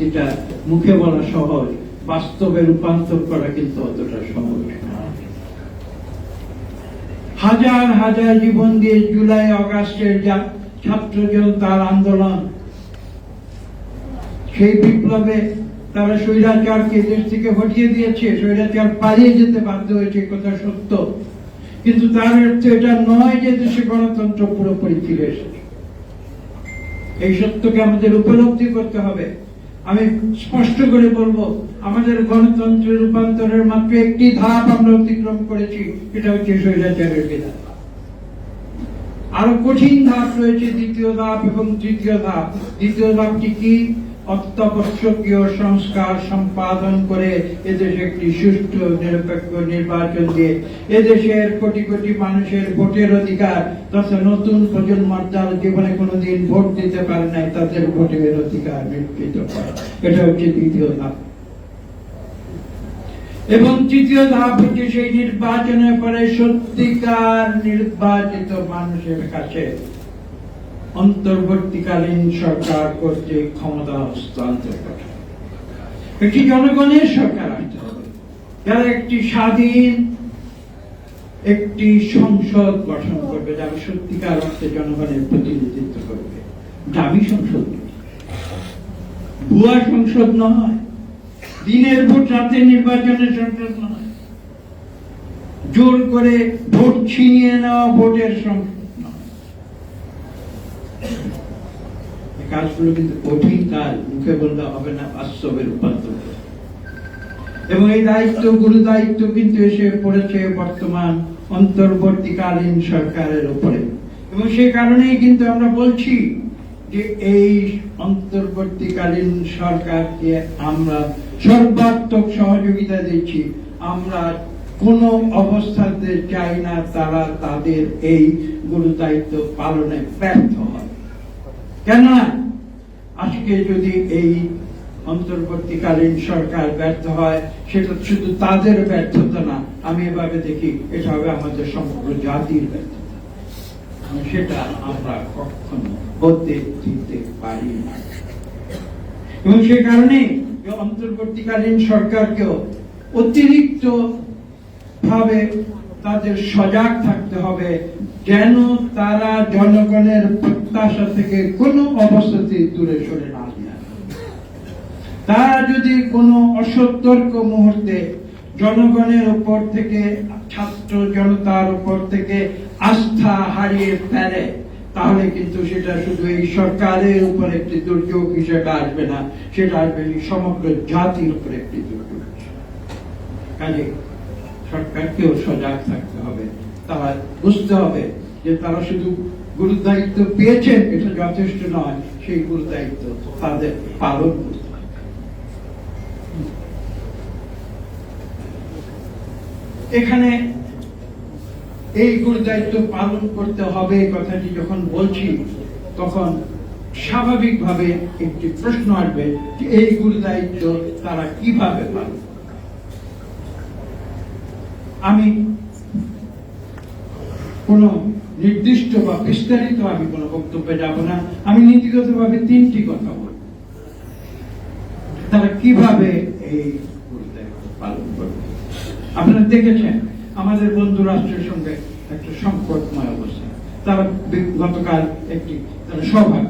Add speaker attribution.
Speaker 1: পরিস্থিতিটা মুখে বলা সহজ, বাস্তবে রূপান্তর করা কিন্তু অতটা সহজ হাজার হাজার জীবন দিয়ে জুলাই, অগাস্টের যা ছাত্র জনতার আন্দোলন, সেই বিপ্লবে তারা স্বৈরাচারকে দেশ থেকে হটিয়ে দিয়েছে, স্বৈরাচার পালিয়ে যেতে বাধ্য হয়েছে কথা সত্য। কিন্তু তার অর্থ এটা নয় যে দেশে গণতন্ত্র পুরোপুরি ফিরে এসেছে। এই সত্যকে আমাদের উপলব্ধি করতে হবে। আমি স্পষ্ট করে বলব, আমাদের গণতন্ত্রের রূপান্তরের মাত্র একটি ধাপ আমরা অতিক্রম করেছি, এটা হচ্ছে স্বৈরাচারের বিধান। আরও কঠিন ধাপ রয়েছে, দ্বিতীয় ধাপ এবং তৃতীয় ধাপ। দ্বিতীয় ধাপটি কি? অত্যাবশ্যকীয় সংস্কার সম্পাদন করে এদেশে একটি সুষ্ঠু, নিরপেক্ষ নির্বাচন দিয়ে এদেশের কোটি কোটি মানুষের ভোটের অধিকার তথা নতুন প্রজন্মর যারা জীবনে কোনোদিন ভোট দিতে পারে নাই, তাদের ভোটের অধিকার করা। এটা হচ্ছে দ্বিতীয় ধাপ। এবং তৃতীয় ধাপ হচ্ছে সেই নির্বাচনের পরে সত্যিকার নির্বাচিত মানুষের কাছে অন্তর্বর্তীকালীন সরকার কর্তৃক ক্ষমতা হস্তান্তর করা। একটি জনগণের সরকার আসতে হবে। যারা একটি স্বাধীন, একটি সংসদ গঠন করবে, যারা সত্যিকার অর্থে জনগণের প্রতিনিধিত্ব করবে, দামি সংসদ। ভুয়া সংসদ নয়। দিনের ভোট রাতে নির্বাচনের সংসদ নয়। জোর করে ভোট ছিনিয়ে নেওয়া ভোটের সংসদ কাজগুলো কিন্তু কঠিন কাজ। মুখে বললে হবে না বাস্তবে রূপান্তর এবং এই দায়িত্ব, গুরু দায়িত্ব কিন্তু এসে পড়েছে বর্তমান অন্তর্বর্তীকালীন সরকারের উপরে। এবং সেই কারণেই কিন্তু আমরা বলছি যে এই অন্তর্বর্তীকালীন সরকারকে আমরা সর্বাত্মক সহযোগিতা দিচ্ছি। আমরা কোন অবস্থাতে চাই না তারা তাদের এই গুরু দায়িত্ব পালনে ব্যর্থ হয় কেন আজকে যদি এই অন্তর্বর্তীকালীন সরকার ব্যর্থ হয়, সেটা শুধু তাদের ব্যর্থতা না, আমি এভাবে দেখি এটা হবে আমাদের সমগ্র জাতির ব্যর্থতা। সেটা আমরা কখনো হতে দিতে পারি না। এবং সে কারণে অন্তর্বর্তীকালীন সরকারকেও অতিরিক্ত ভাবে তাদের সজাগ থাকতে হবে যেন তারা জনগণের প্রত্যাশা থেকে কোনো অবস্থাতে দূরে সরে না তারা যদি কোনো অসতর্ক মুহূর্তে জনগণের উপর থেকে, ছাত্র জনতার উপর থেকে আস্থা হারিয়ে ফেলে, তাহলে কিন্তু সেটা শুধু এই সরকারের উপর একটি দুর্যোগ হিসেবে আসবে না, সেটা আসবে সমগ্র জাতির উপর একটি দুর্যোগ। কাজে সরকারকেও সজাগ থাকতে হবে তারা বুঝতে হবে যে তারা শুধু গুরু দায়িত্ব পেয়েছেন, এটা যথেষ্ট নয়, সেই গুরু দায়িত্ব তাদের পালন এখানে এই গুরু দায়িত্ব পালন করতে হবে কথাটি যখন বলছি, তখন স্বাভাবিকভাবে একটি প্রশ্ন আসবে যে এই গুরু দায়িত্ব তারা কীভাবে পালন? আমি কোন নির্দিষ্ট বা বিস্তারিত আমি কোন বক্তব্যে যাব না। আমি নীতিগতভাবে তিনটি কথা বলব। তারা কীভাবে এই পালন করবে? আপনারা দেখেছেন, আমাদের বন্ধু রাষ্ট্রের সঙ্গে একটা সংকটময় অবস্থা। তারা গতকাল একটি তারা সভা